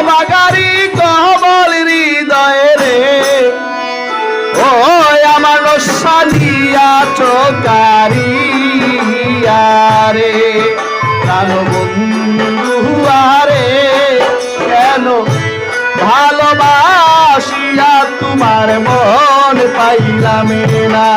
অবাগারি কহবল হৃদয় রে। ও আমার সালিয়া চকারিয়া রে। প্রাণ বন্ধু আরে কেন ভালোবাসিয়া তোমার মন পাইলাম না?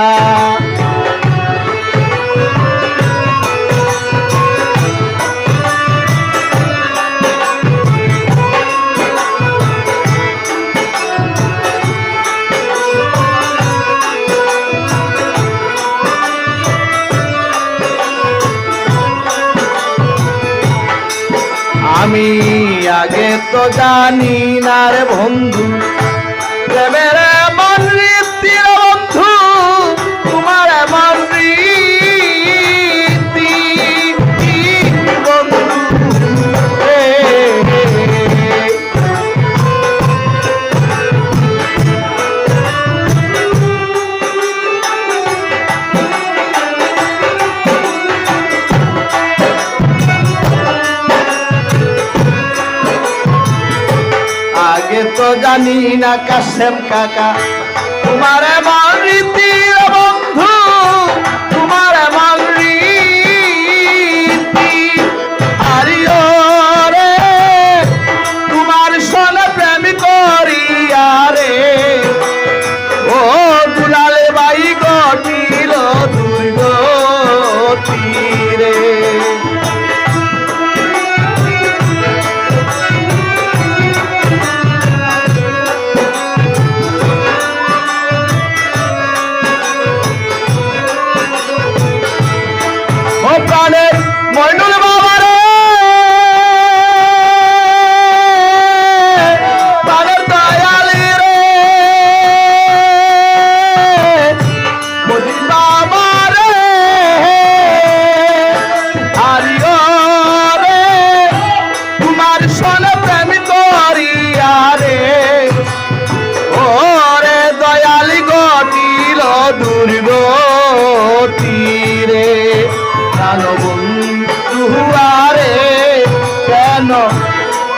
আগে তো জানি না রে বন্ধু। তো জানি না কাশেম কাকা। তোমার এমন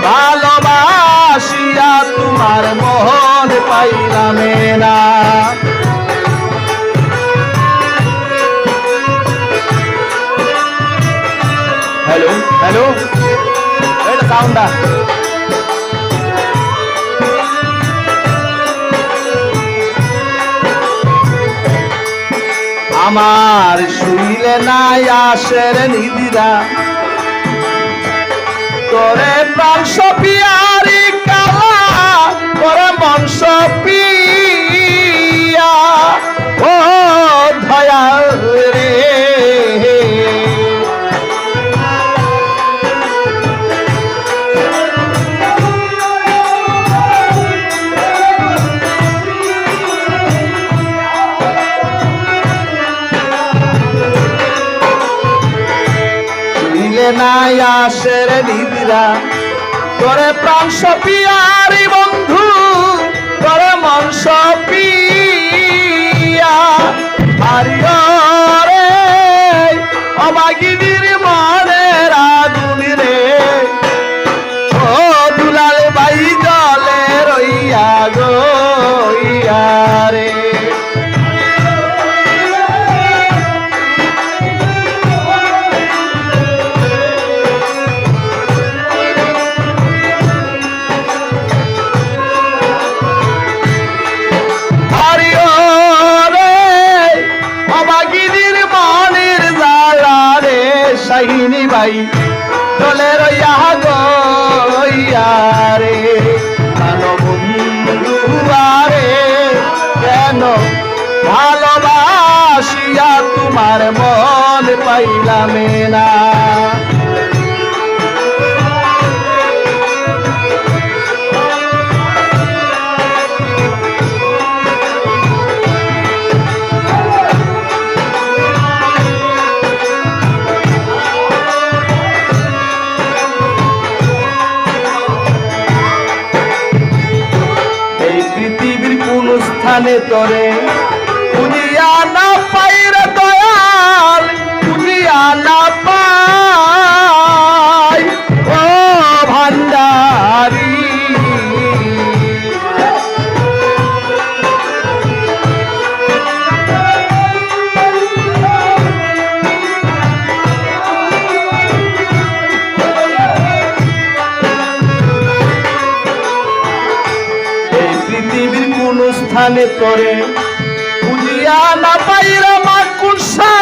ভালোবাসিয়া তোমার মোহন পাইলাম না। হ্যালো হ্যালো এটা সাউন্ডটা আমার শুইলে নাই আসের নিদিরা তোরে প্রাণ সপিয়ারি কালা তোরে মন সপিয়া নাই আসের নিদিরা। করে প্রাণ সপিয়ারি বন্ধু ভাই দলে রইয়া গইয়া রে কানো বন্ধু আরে কেন ভালোবাসিয়া তোমার মন পাইলামে না। স্থানে তরে। খুঁজিয়া না পাইরে দয়াল খুঁজিয়া না স্থানে তরে বুঝিয়া না পাই রে মা কুরসা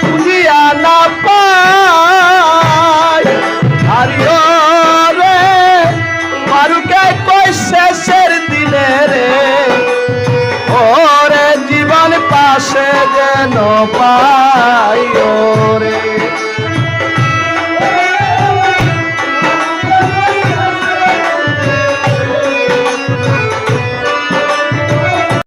খুঁজিয়া না পাই। রে, মারুকে কই শেষের দিনে রে? ওরে জীবন পাশে যেন